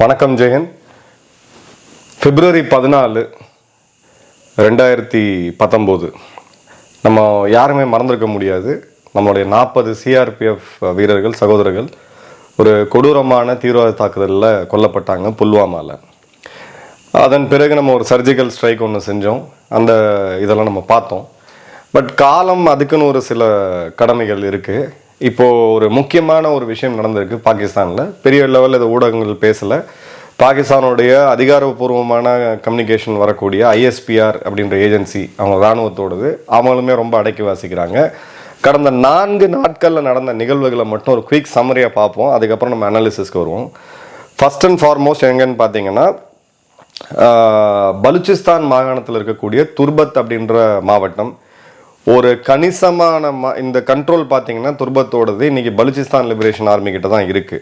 வணக்கம் ஜெயன். பிப்ரவரி பதினாலு ரெண்டாயிரத்தி பத்தொம்போது. நம்ம யாருமே மறந்திருக்க முடியாது. நம்மளுடைய நாற்பது சிஆர்பிஎஃப் வீரர்கள் சகோதரர்கள் ஒரு கொடூரமான தீவிரவாத தாக்குதலில் கொல்லப்பட்டாங்க புல்வாமாவில் அதன் பிறகு நம்ம ஒரு சர்ஜிக்கல் ஸ்ட்ரைக் ஒன்று செஞ்சோம். அந்த இதெல்லாம் நம்ம பார்த்தோம். பட் காலம் அதுக்குன்னு ஒரு சில கடமைகள் இருக்குது இப்போது ஒரு முக்கியமான ஒரு விஷயம் நடந்திருக்கு பாகிஸ்தானில். பெரிய லெவலில் இது ஊடகங்கள் பேசலை. பாகிஸ்தானுடைய அதிகாரப்பூர்வமான கம்யூனிகேஷன் வரக்கூடிய ஐஎஸ்பிஆர் அப்படின்ற ஏஜென்சி அவங்க இராணுவத்தோடது அவங்களுமே ரொம்ப அடக்கி வாசிக்கிறாங்க. கடந்த நான்கு நாட்களில் நடந்த நிகழ்வுகளை மட்டும் ஒரு குயிக் சம்மரியாக பார்ப்போம். அதுக்கப்புறம் நம்ம அனாலிசிஸ்க்கு வருவோம். ஃபர்ஸ்ட் அண்ட் ஃபார்மோஸ்ட் எங்கன்னு பார்த்தீங்கன்னா பலுச்சிஸ்தான் மாகாணத்தில் இருக்கக்கூடிய துர்பத் அப்படின்ற மாவட்டம். ஒரு கணிசமான ம- இந்த கண்ட்ரோல் பார்த்தீங்கன்னா துர்பத்தோடது. இன்றைக்கி பலுச்சிஸ்தான் லிபரேஷன் ஆர்மி கிட்ட தான் இருக்குது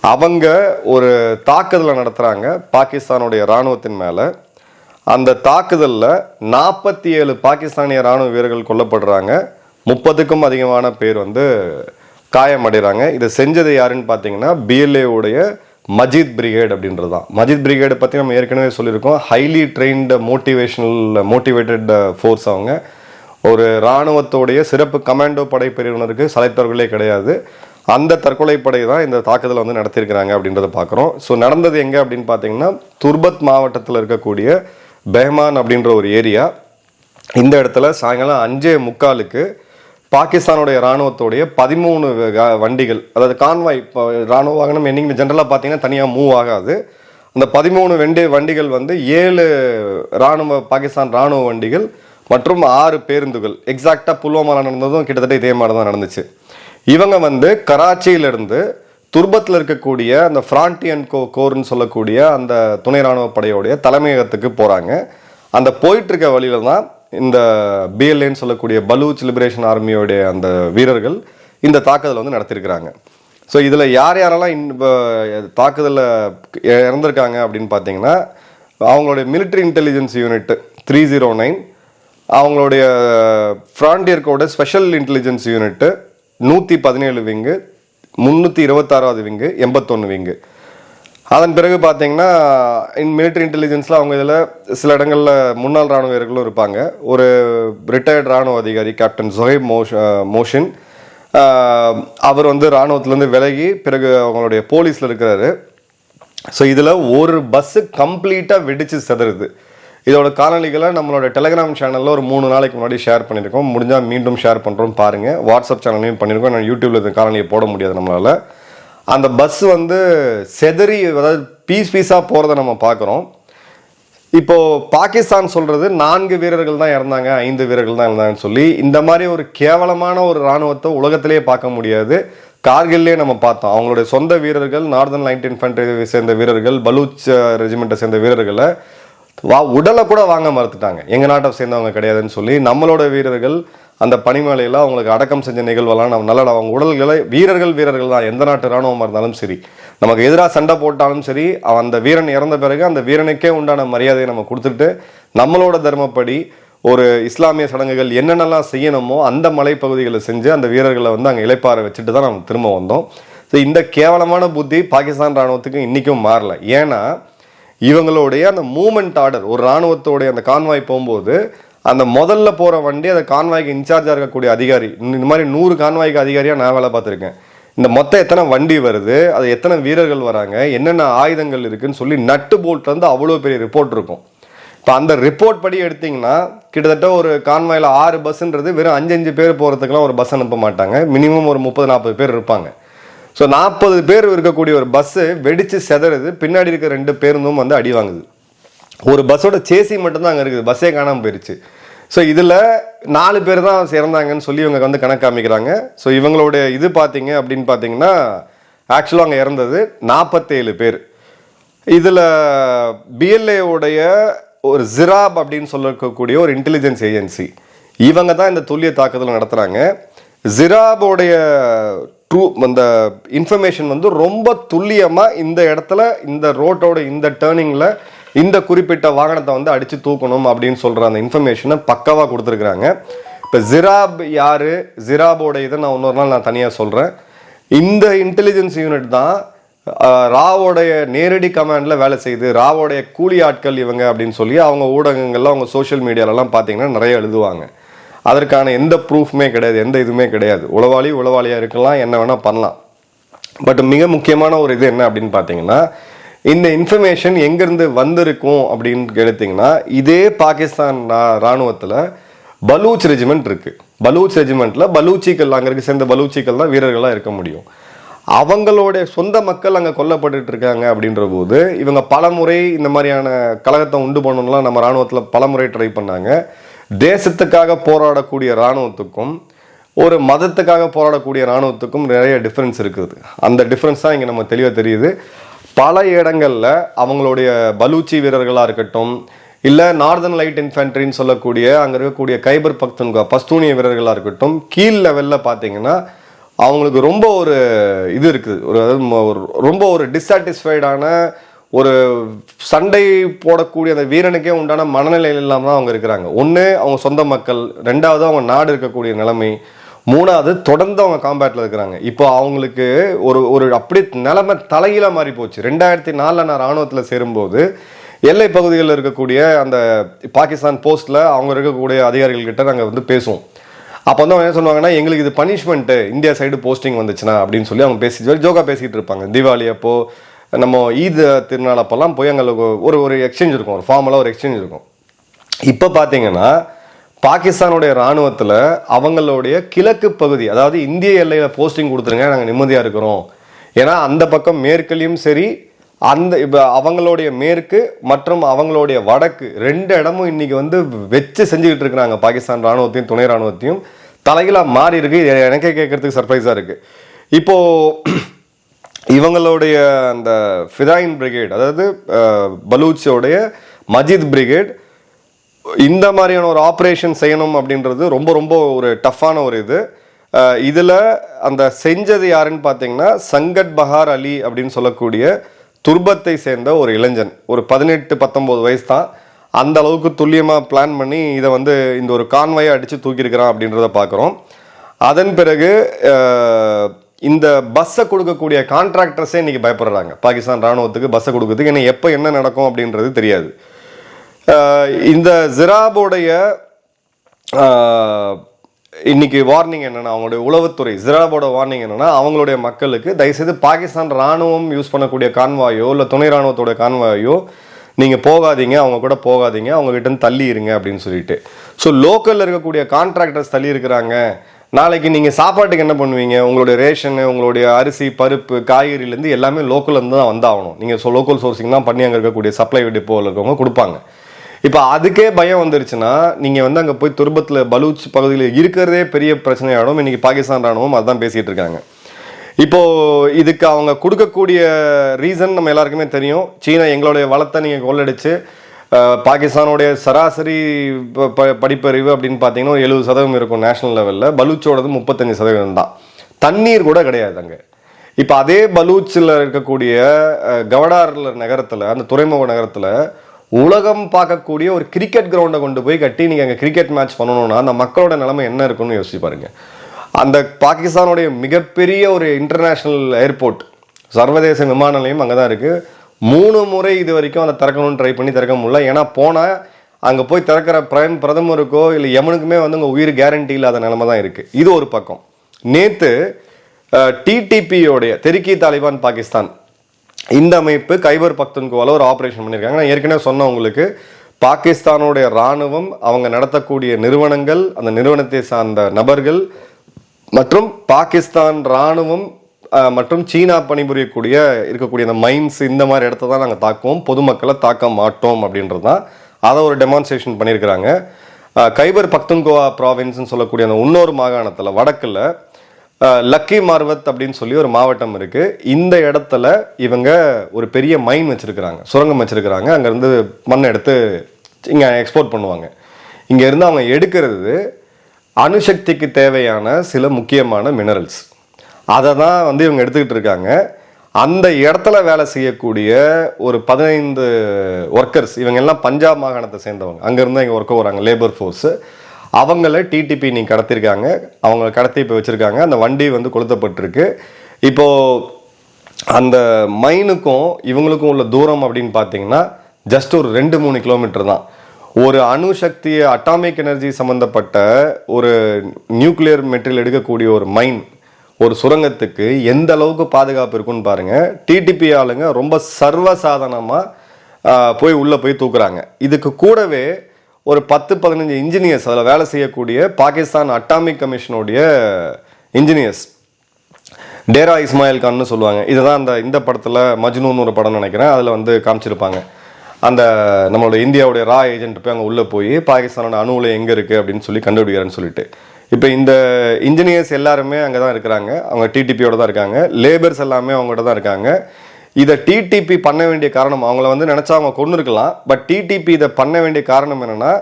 அவங்க ஒரு தாக்குதலை நடத்துகிறாங்க பாகிஸ்தானுடைய இராணுவத்தின் மேலே. அந்த தாக்குதலில் நாற்பத்தி ஏழு பாகிஸ்தானிய ராணுவ வீரர்கள் கொல்லப்படுறாங்க. முப்பதுக்கும் அதிகமான பேர் வந்து காயமடைகிறாங்க இதை செஞ்சது யாருன்னு பார்த்தீங்கன்னா பிஎல்ஏவுடைய மஜித் பிரிகேட் அப்படின்றது தான். மஜித் பிரிகேடை பற்றி நம்ம ஏற்கனவே சொல்லியிருக்கோம். Highly trained motivational motivated force அவங்க. ஒரு இராணுவத்தோடைய சிறப்பு கமாண்டோ படை பிரிவினருக்கு சலைத்தவர்களே கிடையாது. அந்த தற்கொலை படை தான் இந்த தாக்குதலை வந்து நடத்தியிருக்கிறாங்க அப்படின்றத பார்க்குறோம். ஸோ நடந்தது எங்கே அப்படின்னு பார்த்தீங்கன்னா துர்பத் மாவட்டத்தில் இருக்கக்கூடிய பெஹ்மான் அப்படின்ற ஒரு ஏரியா. இந்த இடத்துல சாயங்காலம் அஞ்சே முக்காலுக்கு பாகிஸ்தானுடைய இராணுவத்தோடைய பதிமூணு வண்டிகள் அதாவது கான்வாய் இப்போ இராணுவ வாகனம் என்னைக்கு ஜென்ரலாக பார்த்தீங்கன்னா தனியாக மூவ் ஆகாது. அந்த பதிமூணு வண்டி வண்டிகள் வந்து ஏழு இராணுவ பாகிஸ்தான் இராணுவ வண்டிகள் மற்றும் ஆறு பேருந்துகள். எக்ஸாக்டாக புல்வாமாவில் நடந்ததும் கிட்டத்தட்ட இதே மாதிரி தான் நடந்துச்சு. இவங்க வந்து கராச்சியிலிருந்து துர்பத்தில் இருக்கக்கூடிய அந்த ஃப்ரான்டியன் கோ கோர்னு சொல்லக்கூடிய அந்த துணை ராணுவ படையோடைய தலைமையகத்துக்கு போகிறாங்க அந்த போயிட்டு இருக்க வழியில தான் இந்த பிஎல்ஏன்னு சொல்லக்கூடிய பலூச் லிபரேஷன் ஆர்மியோடைய அந்த வீரர்கள் இந்த தாக்குதலை வந்து நடத்தியிருக்கிறாங்க. ஸோ இதில் யார் யாரெல்லாம் இன் தாக்குதலில் இறந்துருக்காங்க அப்படின்னு பார்த்தீங்கன்னா அவங்களுடைய military intelligence unit three zero nine அவங்களுடைய ஃப்ராண்டியர்கோட ஸ்பெஷல் இன்டெலிஜென்ஸ் யூனிட்டு நூற்றி பதினேழு விங்கு முந்நூற்றி இருபத்தாறாவது விங்கு எண்பத்தொன்று விங்கு அதன் பிறகு பார்த்தீங்கன்னா இன் மிலிட்ரி இன்டெலிஜென்ஸில் அவங்க இதில் சில இடங்களில் முன்னாள் ராணுவ வீரர்களும் இருப்பாங்க. ஒரு ரிட்டையர்ட் ராணுவ அதிகாரி கேப்டன் ஜொஹைப் மோஷ் மோஷின் அவர் வந்து ராணுவத்திலேருந்து விலகி பிறகு அவங்களுடைய போலீஸில் இருக்கிறாரு. ஸோ இதில் ஒரு பஸ்ஸு கம்ப்ளீட்டாக வெடித்து சிதறுது. இதோட காணொலிகளை நம்மளோட டெலகிராம் சேனலில் ஒரு மூணு நாளைக்கு முன்னாடி ஷேர் பண்ணியிருக்கோம். முடிஞ்சால் மீண்டும் ஷேர் பண்ணுறோம் பாருங்கள் வாட்ஸ்அப் சேனல்லையும் பண்ணியிருக்கோம். நான் யூடியூப்ல இந்த காணொலியை போட முடியாது நம்மளால். அந்த பஸ் வந்து செதறி அதாவது பீஸ் பீஸாக போகிறத நம்ம பார்க்குறோம். இப்போது பாகிஸ்தான் சொல்கிறது நான்கு வீரர்கள் தான் இறந்தாங்க ஐந்து வீரர்கள் தான் இறந்தாங்கன்னு சொல்லி இந்த மாதிரி ஒரு கேவலமான ஒரு ராணுவத்தை உலகத்திலேயே பார்க்க முடியாது. கார்கில்லே நம்ம பார்த்தோம். அவங்களுடைய சொந்த வீரர்கள் நார்தன் லைன்ட் இன்ஃபென்ட்ரி சேர்ந்த வீரர்கள் பலூச் ரெஜிமெண்ட்டை சேர்ந்த வீரர்களை வா உடலை கூட வாங்க மறுத்துட்டாங்க. எங்கள் நாட்டை சேர்ந்தவங்க கிடையாதுன்னு சொல்லி நம்மளோட வீரர்கள் அந்த பனிமலையில் அவங்களுக்கு அடக்கம் செஞ்ச நிகழ்வெல்லாம் நம்ம நல்லா அவங்க உடல்களை வீரர்கள் வீரர்கள் தான். எந்த நாட்டு ராணுவமாக இருந்தாலும் சரி. நமக்கு எதிராக சண்டை போட்டாலும் சரி அந்த வீரன் இறந்த பிறகு அந்த வீரனுக்கே உண்டான மரியாதையை நம்ம கொடுத்துட்டு நம்மளோட தர்மப்படி ஒரு இஸ்லாமிய சடங்குகள் என்னென்னலாம் செய்யணுமோ அந்த மலைப்பகுதிகளை செஞ்சு அந்த வீரர்களை வந்து அங்கே இழைப்பாறை வச்சுட்டு தான் நம்ம திரும்ப வந்தோம். ஸோ இந்த கேவலமான புத்தி பாகிஸ்தான் ராணுவத்துக்கு இன்றைக்கும் மாறல. ஏன்னா இவங்களுடைய அந்த மூமெண்ட் ஆர்டர் ஒரு ராணுவத்தோடைய அந்த கான்வாய் போகும்போது அந்த முதல்ல போகிற வண்டி அந்த கான்வாய்க்கு இன்சார்ஜாக இருக்கக்கூடிய அதிகாரி இந்த மாதிரி நூறு கான்வாய்க்கு அதிகாரியாக நான் வேலை பார்த்துருக்கேன். இந்த மொத்தம் எத்தனை வண்டி வருது அது எத்தனை வீரர்கள் வராங்க என்னென்ன ஆயுதங்கள் இருக்குதுன்னு சொல்லி நட்டு போல்ட் வந்து அவ்வளோ பெரிய ரிப்போர்ட் இருக்கும். இப்போ அந்த ரிப்போர்ட் படி எடுத்தீங்கன்னா கிட்டத்தட்ட ஒரு கான்வாயில் ஆறு பஸ்ஸுன்றது வெறும் அஞ்சு அஞ்சு பேர் போகிறதுக்கெல்லாம் ஒரு பஸ் அனுப்ப மாட்டாங்க. மினிமம் ஒரு முப்பது நாற்பது பேர் இருப்பாங்க. ஸோ நாற்பது பேர் இருக்கக்கூடிய ஒரு பஸ்ஸு வெடித்து செதறது பின்னாடி இருக்க ரெண்டு பேருந்தும் வந்து அடி வாங்குது. ஒரு பஸ்ஸோட சேசி மட்டும்தான் அங்கே இருக்குது. பஸ்ஸே காணாமல் போயிருச்சு. ஸோ இதில் நாலு பேர் தான் இறந்தாங்கன்னு சொல்லி இவங்க வந்து கணக்கு காமிக்கிறாங்க. ஸோ இவங்களுடைய இது பார்த்தீங்க அப்படின்னு பார்த்தீங்கன்னா ஆக்சுவலாக அங்கே இறந்தது நாற்பத்தேழு பேர். இதில் பிஎல்ஏவுடைய ஒரு ஜிராப் அப்படின்னு சொல்லக்கூடிய ஒரு இன்டெலிஜென்ஸ் ஏஜென்சி இவங்க தான் இந்த துல்லிய தாக்குதல் நடத்துகிறாங்க ஜிராபோடைய ட்ரூ அந்த இன்ஃபர்மேஷன் வந்து ரொம்ப துல்லியமாக இந்த இடத்துல இந்த ரோட்டோட இந்த டேர்னிங்கில் இந்த குறிப்பிட்ட வாகனத்தை வந்து அடித்து தூக்கணும் அப்படின்னு சொல்கிற அந்த இன்ஃபர்மேஷனை பக்காவாக கொடுத்துருக்குறாங்க. இப்போ ஜிராப் யார்? ஜிராபோட இதை நான் இன்னொரு நாள் நான் தனியாக சொல்கிறேன் இந்த இன்டெலிஜென்ஸ் யூனிட் தான் ராவோடைய நேரடி கமாண்டில் வேலை செய்யுது ராவோடைய கூலி ஆட்கள் இவங்க அப்படின்னு சொல்லி அவங்க ஊடகங்கள்லாம் அவங்க சோஷியல் மீடியாலலாம் பார்த்தீங்கன்னா நிறைய எழுதுவாங்க. அதற்கான எந்த ப்ரூஃப்மே கிடையாது எந்த இதுவுமே கிடையாது. உளவாளி உளவாளியாக இருக்கலாம் என்ன வேணால் பண்ணலாம். பட் மிக முக்கியமான ஒரு இது என்ன அப்படின்னு பார்த்தீங்கன்னா இந்த இன்ஃபர்மேஷன் எங்கேருந்து வந்திருக்கும் அப்படின்னு எடுத்தீங்கன்னா இதே பாகிஸ்தான் இராணுவத்தில் பலூச் ரெஜிமெண்ட் இருக்குது பலூச் ரெஜிமெண்ட்டில் பலூச்சிகள் அங்கே இருக்க சேர்ந்த பலூச்சிகள் தான் வீரர்களாக இருக்க முடியும். அவங்களுடைய சொந்த மக்கள் அங்கே கொல்லப்பட்டுட்டு இருக்காங்க அப்படின்ற போது இவங்க பலமுறை இந்த மாதிரியான கழகத்தை உண்டு பண்ணணும்லாம் நம்ம இராணுவத்தில் பலமுறை ட்ரை பண்ணாங்க. தேசத்துக்காக போராடக்கூடிய இராணுவத்துக்கும் ஒரு மதத்துக்காக போராடக்கூடிய இராணுவத்துக்கும் நிறைய டிஃப்ரென்ஸ் இருக்குது. அந்த டிஃப்ரென்ஸ் தான் இங்கே நம்ம தெளிவாக தெரியுது. பல இடங்களில் அவங்களுடைய பலூச்சி வீரர்களாக இருக்கட்டும் இல்லை நார்தன் லைட் இன்ஃபென்ட்ரின்னு சொல்லக்கூடிய அங்கே இருக்கக்கூடிய கைபர் பக்தன்கா பஸ்தூனிய வீரர்களாக இருக்கட்டும் கீழ் லெவலில் பார்த்தீங்கன்னா அவங்களுக்கு ரொம்ப ஒரு இது இருக்குது. ஒரு அதாவது ஒரு ரொம்ப ஒரு டிஸாட்டிஸ்ஃபைடான ஒரு சண்டை போடக்கூடிய அந்த வீரனுக்கே உண்டான மனநிலையில் இல்லாமல் தான் அவங்க இருக்கிறாங்க. ஒன்று அவங்க சொந்த மக்கள் ரெண்டாவது அவங்க நாடு இருக்கக்கூடிய நிலைமை மூணாவது தொடர்ந்து அவங்க காம்பேட்டில் இருக்கிறாங்க. இப்போ அவங்களுக்கு ஒரு ஒரு அப்படி நிலைமை தலைகீழ மாறி போச்சு. ரெண்டாயிரத்தி நாலில் நான் ராணுவத்தில் சேரும்போது எல்லை பகுதிகளில் இருக்கக்கூடிய அந்த பாகிஸ்தான் போஸ்ட்டில் அவங்க இருக்கக்கூடிய அதிகாரிகள்கிட்ட நாங்கள் வந்து பேசுவோம். அப்போ வந்து அவங்க என்ன சொன்னாங்கன்னா எங்களுக்கு இது பனிஷ்மெண்ட்டு இந்தியா சைடு போஸ்டிங் வந்துச்சுன்னா அப்படின்னு சொல்லி அவங்க பேசி ஜோகா பேசிக்கிட்டு இருப்பாங்க. தீபாவளி அப்போ நம்ம ஈத் திருநாள் அப்போல்லாம் போய் அங்கே ஒரு ஒரு எக்ஸ்சேஞ்ச் இருக்கும். ஒரு ஃபார்மலாக ஒரு எக்ஸ்சேஞ்ச் இருக்கும். இப்போ பார்த்தீங்கன்னா பாகிஸ்தானுடைய இராணுவத்தில் அவங்களுடைய கிழக்கு பகுதி அதாவது இந்திய எல்லையில் போஸ்டிங் கொடுத்துருங்க நாங்கள் நிம்மதியாக இருக்கிறோம். ஏன்னா அந்த பக்கம் மேற்குலையும் சரி அந்த இப்போ அவங்களுடைய மேற்கு மற்றும் அவங்களுடைய வடக்கு ரெண்டு இடமும் இன்றைக்கி வந்து வச்சு செஞ்சுக்கிட்டு இருக்கிறாங்க. பாகிஸ்தான் ராணுவத்தையும் துணை ராணுவத்தையும். தலைகளாக மாறி இருக்கு. எனக்கே கேட்குறதுக்கு சர்ப்ரைஸாக இருக்குது இப்போது இவங்களுடைய அந்த ஃபிதாயின் பிரிகேட் அதாவது பலூச்சோடைய மஜித் பிரிகேட் இந்த மாதிரியான ஒரு ஆப்ரேஷன் செய்யணும் அப்படின்றது ரொம்ப ரொம்ப ஒரு டஃப்பான ஒரு இது. இதில் அந்த செஞ்சது யாருன்னு பார்த்தீங்கன்னா சங்கட் பஹார் அலி அப்படின்னு சொல்லக்கூடிய துர்பத்தை சேர்ந்த ஒரு இளைஞன். ஒரு பதினெட்டு பத்தொம்போது வயசு தான். அந்த அளவுக்கு துல்லியமாக பிளான் பண்ணி இதை வந்து இந்த ஒரு கான்வாயை அடித்து தூக்கியிருக்கிறான் அப்படின்றத பார்க்குறோம் அதன் பிறகு இந்த பஸ்ஸை கொடுக்கக்கூடிய கான்ட்ராக்டர்ஸே இன்னைக்கு பயப்படுறாங்க. பாகிஸ்தான் ராணுவத்துக்கு பஸ்ஸை கொடுக்கறதுக்கு ஏன்னா எப்போ என்ன நடக்கும் அப்படின்றது தெரியாது. இந்த ஜிராபோடைய இன்னைக்கு வார்னிங் என்னென்னா அவங்களுடைய உளவுத்துறை ஜிராபோட வார்னிங் என்னன்னா அவங்களுடைய மக்களுக்கு தயவுசெய்து பாகிஸ்தான் ராணுவம் யூஸ் பண்ணக்கூடிய கான்வாயோ இல்லை துணை ராணுவத்தோட கான்வாயோ நீங்கள் போகாதீங்க அவங்க கூட போகாதீங்க அவங்ககிட்ட தள்ளி இருங்க அப்படின்னு சொல்லிட்டு. ஸோ லோக்கலில் இருக்கக்கூடிய கான்ட்ராக்டர்ஸ் தள்ளி இருக்கிறாங்க. நாளைக்கு நீங்கள் சாப்பாட்டுக்கு என்ன பண்ணுவீங்க? உங்களுடைய ரேஷனு உங்களுடைய அரிசி பருப்பு காய்கறிலேருந்து எல்லாமே லோக்கல்ல இருந்து தான் வந்தாகணும். நீங்கள் ஸோ லோக்கல் சோர்சிங் தான் பண்ணி அங்கே இருக்கக்கூடிய சப்ளை டிப்போவில் இருக்கவங்க கொடுப்பாங்க. இப்போ அதுக்கே பயம் வந்துருச்சுன்னா நீங்கள் வந்து அங்கே போய் துருபத்தில் பலூச் பகுதியில் இருக்கிறதே பெரிய பிரச்சனையாடும் இன்றைக்கி பாகிஸ்தான் ராணுவம் அதுதான் பேசிகிட்டு இருக்காங்க. இப்போது இதுக்கு அவங்க கொடுக்கக்கூடிய ரீசன் நம்ம எல்லாருக்குமே தெரியும். சீனா எங்களுடைய வளத்தை நீங்கள் கொள்ளடிச்சு பாகிஸ்தானுடைய சராசரி ப- ப- படிப்பறிவு அப்படின்னு பார்த்தீங்கன்னா ஒரு எழுபது சதவீதம் இருக்கும் நேஷனல் லெவலில் பலூச்சோடது முப்பத்தஞ்சு சதவீதம் தான். தண்ணீர் கூட கிடையாது அங்கே. இப்போ அதே பலூச்சில் இருக்கக்கூடிய கவடார்ல நகரத்தில் அந்த துறைமுக நகரத்தில் உலகம் பார்க்கக்கூடிய ஒரு கிரிக்கெட் கிரவுண்டை கொண்டு போய் கட்டி நீங்கள் அங்கே கிரிக்கெட் மேட்ச் பண்ணணும்னா அந்த மக்களோட நிலைமை என்ன இருக்குன்னு யோசிச்சு பாருங்க. அந்த பாகிஸ்தானுடைய மிகப்பெரிய ஒரு இன்டர்நேஷ்னல் ஏர்போர்ட் சர்வதேச விமான நிலையம் அங்கே தான் இருக்குது மூணு முறை இது வரைக்கும் அதை திறக்கணும்னு ட்ரை பண்ணி திறக்க முடியல. ஏன்னா போனால் அங்கே போய் திறக்கிற பிரயன் பிரதமருக்கோ இல்லை எவனுக்குமே வந்து உங்கள் உயிர் கேரண்டி இல்லாத நிலமை தான் இருக்குது இது ஒரு பக்கம். நேற்று டிடிபியோடைய தெருக்கி தாலிபான் பாகிஸ்தான். இந்த அமைப்பு கைபர் பக்தன்கோவால ஒரு ஆப்ரேஷன் பண்ணியிருக்காங்க நான் ஏற்கனவே சொன்னேன் உங்களுக்கு பாகிஸ்தானுடைய ராணுவம் அவங்க நடத்தக்கூடிய நிறுவனங்கள் அந்த நிறுவனத்தை சார்ந்த நபர்கள் மற்றும் பாகிஸ்தான் ராணுவம் மற்றும் சீனா பணிபுரியக்கூடிய இருக்கக்கூடிய அந்த மைன்ஸ் இந்த மாதிரி இடத்த தான் நாங்கள் தாக்குவோம். பொதுமக்களை தாக்க மாட்டோம் அப்படின்றது தான். அதை ஒரு டெமான்ஸ்ட்ரேஷன் பண்ணியிருக்கிறாங்க. கைபர் பக்துன்கோவா ப்ராவின்ஸ்னு சொல்லக்கூடிய அந்த இன்னொரு மாகாணத்தில் வடக்கில் லக்கி மார்வத் அப்படின்னு சொல்லி ஒரு மாவட்டம் இருக்குது இந்த இடத்துல இவங்க ஒரு பெரிய மைன் வச்சுருக்கிறாங்க சுரங்கம் வச்சுருக்கிறாங்க. அங்கேருந்து மண் எடுத்து இங்கே எக்ஸ்போர்ட் பண்ணுவாங்க. இங்கேருந்து அவங்க எடுக்கிறது அணுசக்திக்கு தேவையான சில முக்கியமான மினரல்ஸ் அதை தான் வந்து இவங்க எடுத்துக்கிட்டு இருக்காங்க. அந்த இடத்துல வேலை செய்யக்கூடிய ஒரு பதினைந்து ஒர்க்கர்ஸ் இவங்க எல்லாம் பஞ்சாப் மாகாணத்தை சேர்ந்தவங்க. அங்கேருந்து இங்கே ஒர்க் வராங்க லேபர் ஃபோர்ஸு அவங்கள டிடிபி நீ கடத்திருக்காங்க அவங்க கடத்தி இப்போ வச்சுருக்காங்க. அந்த வண்டி வந்து கொளுத்தப்பட்டிருக்கு. இப்போது அந்த மைனுக்கும் இவங்களுக்கும் உள்ள தூரம் அப்படின்னு பார்த்தீங்கன்னா ஜஸ்ட் ஒரு ரெண்டு மூணு கிலோமீட்டர் தான். ஒரு அணு சக்தி அட்டாமிக் எனர்ஜி சம்மந்தப்பட்ட ஒரு நியூக்ளியர் மெட்டீரியல் எடுக்கக்கூடிய ஒரு மைன் ஒரு சுரங்கத்துக்கு எந்த அளவுக்கு பாதுகாப்பு இருக்குன்னு பாருங்கள் டிடிபி ஆளுங்க ரொம்ப சர்வசாதாரணமாக போய் உள்ளே போய் தூக்குறாங்க. இதுக்கு கூடவே ஒரு பத்து பதினஞ்சு இன்ஜினியர்ஸ் அதில் வேலை செய்யக்கூடிய பாகிஸ்தான் அட்டாமிக் கமிஷனுடைய இன்ஜினியர்ஸ் டேரா இஸ்மாயில் கான்னு சொல்லுவாங்க. இதுதான் அந்த இந்த படத்தில் மஜ்னூன் ஒரு படம் நினைக்கிறேன். அதில் வந்து காமிச்சிருப்பாங்க. அந்த நம்மளோட இந்தியாவுடைய ரா ஏஜென்ட் போய் அங்கே உள்ளே போய் பாகிஸ்தானோட அணு உலை எங்கே இருக்குது அப்படின்னு சொல்லி கண்டுபிடிக்கிறேன்னு சொல்லிட்டு. இப்போ இந்த இன்ஜினியர்ஸ் எல்லாருமே அங்கே தான் இருக்கிறாங்க. அவங்க டிடிபியோட தான் இருக்காங்க. லேபர்ஸ் எல்லாமே அவங்ககிட்ட தான் இருக்காங்க. இதை டிடிபி பண்ண வேண்டிய காரணம் அவங்கள வந்து நினச்சா அவங்க கொண்டு இருக்கலாம் பட் டிடிபி இதை பண்ண வேண்டிய காரணம் என்னென்னா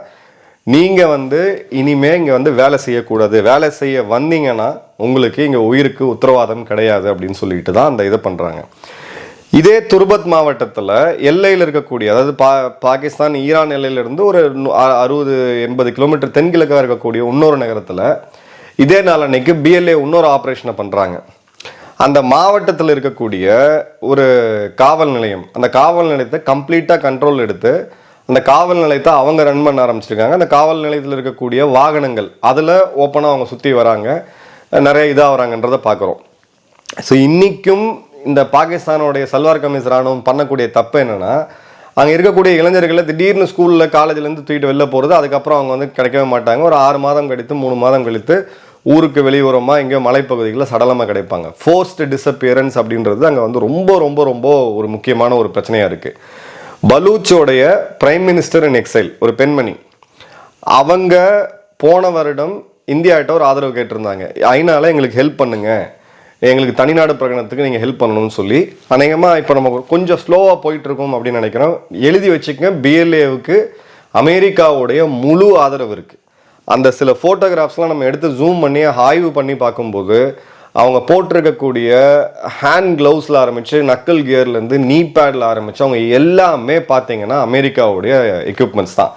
நீங்கள் வந்து இனிமேல் இங்கே வந்து வேலை செய்யக்கூடாது. வேலை செய்ய வந்தீங்கன்னா உங்களுக்கு இங்கே உயிருக்கு உத்தரவாதம் கிடையாது அப்படின்னு சொல்லிட்டு தான் அந்த இதை பண்ணுறாங்க இதே துர்பத் மாவட்டத்தில் எல்லையில் இருக்கக்கூடிய அதாவது பா பாகிஸ்தான் ஈரான் எல்லையிலிருந்து ஒரு அறுபது எண்பது கிலோமீட்டர் தென்கிழக்காக இருக்கக்கூடிய இன்னொரு நகரத்தில் இதே நாள் அன்னைக்கு பிஎல்ஏ இன்னொரு ஆப்ரேஷனை பண்ணுறாங்க அந்த மாவட்டத்தில் இருக்கக்கூடிய ஒரு காவல் நிலையம் அந்த காவல் நிலையத்தை கம்ப்ளீட்டாக கண்ட்ரோல் எடுத்து அந்த காவல் நிலையத்தை அவங்க ரன் பண்ண ஆரம்பிச்சிருக்காங்க. அந்த காவல் நிலையத்தில் இருக்கக்கூடிய வாகனங்கள் அதில் ஓப்பனாக அவங்க சுற்றி வராங்க. நிறைய இதாக வராங்கன்றதை பார்க்குறோம் ஸோ இன்றைக்கும் இந்த பாகிஸ்தானுடைய சல்வார் கமீஸ் ராணுவம் பண்ணக்கூடிய தப்பு என்னென்னா அங்கே இருக்கக்கூடிய இளைஞர்களை திடீர்னு ஸ்கூலில் காலேஜ்லேருந்து தூக்கிட்டு வெளில போகிறது அதுக்கப்புறம் அவங்க வந்து கிடைக்கவே மாட்டாங்க. ஒரு ஆறு மாதம் கழித்து மூணு மாதம் கழித்து ஊருக்கு வெளியூரமாக எங்கேயோ மலைப்பகுதிகளில் சடலமாக கிடைப்பாங்க. ஃபோர்ஸ்டு டிஸப்பியரன்ஸ் அப்படின்றது அங்கே வந்து ரொம்ப ரொம்ப ரொம்ப ஒரு முக்கியமான ஒரு பிரச்சனையாக இருக்குது பலூச்சோடைய பிரைம் மினிஸ்டர் இன் எக்ஸைல் ஒரு பெண்மணி. அவங்க போன வருடம் இந்தியாட்ட ஒரு ஆதரவு கேட்டிருந்தாங்க. ஐநாவில் எங்களுக்கு ஹெல்ப் பண்ணுங்கள் எங்களுக்கு தனிநாடு பிரகடனத்துக்கு நீங்கள் ஹெல்ப் பண்ணணும்னு சொல்லி அநேகமாக இப்போ நம்ம கொஞ்சம் ஸ்லோவாக போயிட்டுருக்கோம் அப்படின்னு நினைக்கிறோம். எழுதி வச்சுக்கங்க பிஎல்ஏவுக்கு அமெரிக்காவுடைய முழு ஆதரவு இருக்குது அந்த சில ஃபோட்டோகிராஃப்ஸ்லாம் நம்ம எடுத்து ஜூம் பண்ணி ஆய்வு பண்ணி பார்க்கும்போது அவங்க போட்டிருக்கக்கூடிய ஹேண்ட் க்ளவுஸில் ஆரம்பித்து நக்கல் கியர்லேருந்து நீ பேடில் ஆரம்பித்து அவங்க எல்லாமே பார்த்தீங்கன்னா அமெரிக்காவுடைய எக்யூப்மெண்ட்ஸ் தான்.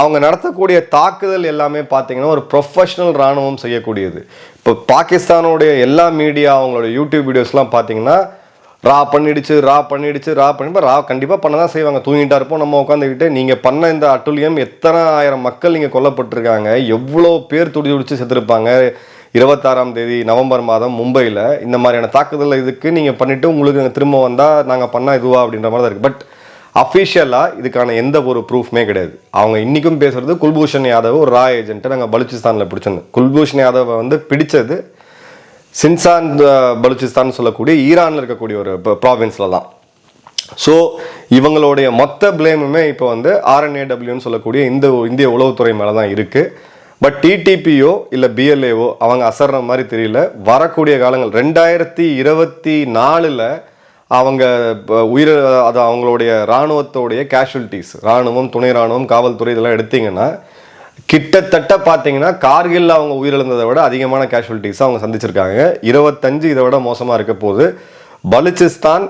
அவங்க நடத்தக்கூடிய தாக்குதல் எல்லாமே பார்த்தீங்கன்னா ஒரு ப்ரொஃபஷனல் ராணுவம் செய்யக்கூடியது. இப்போ பாகிஸ்தானுடைய எல்லா மீடியா அவங்களோட யூடியூப் வீடியோஸ்லாம் பார்த்தீங்கன்னா ரா பண்ணிடுச்சு ரா பண்ணிடுச்சு ரா பண்ணி ரா கண்டிப்பாக பண்ண தான் செய்வாங்க. தூங்கிட்டா இருப்போம் நம்ம உட்காந்துக்கிட்டு நீங்கள் பண்ண இந்த அட்டுழியம் எத்தனை ஆயிரம் மக்கள் நீங்கள் கொல்லப்பட்டிருக்காங்க எவ்வளோ பேர் துடி துடிச்சு செத்துருப்பாங்க. இருபத்தாறாம் தேதி நவம்பர் மாதம் மும்பையில் இந்த மாதிரியான தாக்குதல் இதுக்கு நீங்கள் பண்ணிவிட்டு உங்களுக்கு திரும்ப வந்தால் நாங்கள் பண்ணால் இதுவா அப்படின்ற மாதிரி தான் இருக்குது பட் அஃபிஷியலாக இதுக்கான எந்த ஒரு ப்ரூஃப்மே கிடையாது. அவங்க இன்றைக்கும் பேசுகிறது குல்பூஷன் யாதவ் ஒரு ரா ஏஜென்ட்டை நாங்கள் பலுச்சிஸ்தானில் பிடிச்சிருந்தோம். குல்பூஷன் யாதவை வந்து பிடிச்சது சின்சான் பலுச்சிஸ்தான் சொல்லக்கூடிய ஈரானில் இருக்கக்கூடிய ஒரு ப்ராவின்ஸில் தான். ஸோ இவங்களுடைய மொத்த பிளேமுமே இப்போ வந்து ஆர்என்ஏடபிள்யூன்னு சொல்லக்கூடிய இந்த இந்திய உளவுத்துறை மேலே தான் இருக்குது பட் டிடிபியோ இல்லை பிஎல்ஏவோ அவங்க அசர்ற மாதிரி தெரியல. வரக்கூடிய காலங்கள் ரெண்டாயிரத்தி இருபத்தி நாலில் அவங்க உயிர் அது அவங்களுடைய இராணுவத்தோடைய கேஷுவல்டிஸ் இராணுவம் துணை இராணுவம் காவல்துறை இதெல்லாம் எடுத்தீங்கன்னா கிட்டத்தட்ட பார்த்தீங்கன்னா கார்கில் அவங்க உயிரிழந்ததை விட அதிகமான கேஷுவலிட்டிஸ் அவங்க சந்திச்சிருக்காங்க. இருபத்தஞ்சு இதை விட மோசமாக இருக்க போது பலுச்சிஸ்தான்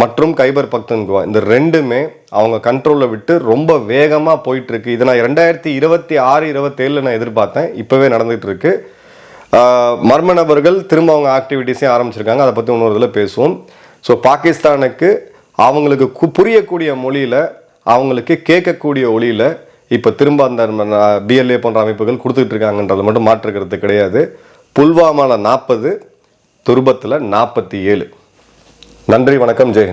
மற்றும் கைபர் பக்தன்குவா இந்த ரெண்டுமே அவங்க கண்ட்ரோலில் விட்டு ரொம்ப வேகமாக போயிட்டுருக்கு. இதை நான் ரெண்டாயிரத்தி இருபத்தி ஆறு இருபத்தேழில் நான் எதிர்பார்த்தேன். இப்போவே நடந்துகிட்ருக்கு மர்ம நபர்கள் திரும்ப அவங்க ஆக்டிவிட்டீஸையும் ஆரம்பிச்சிருக்காங்க. அதை பற்றி இன்னொரு இதில் பேசுவோம். ஸோ பாகிஸ்தானுக்கு அவங்களுக்கு கு- புரியக்கூடிய மொழியில் அவங்களுக்கு கேட்கக்கூடிய ஒளியில் இப்போ திரும்ப அந்த பிஎல்ஏ போன்ற அமைப்புகள் கொடுத்துட்டு இருக்காங்கன்றது மட்டும் மாற்றுக்கிறது கிடையாது. புல்வாமாவில் நாற்பது துருபத்தில் நாற்பத்தி ஏழு. நன்றி வணக்கம் ஜெயஹிந்த்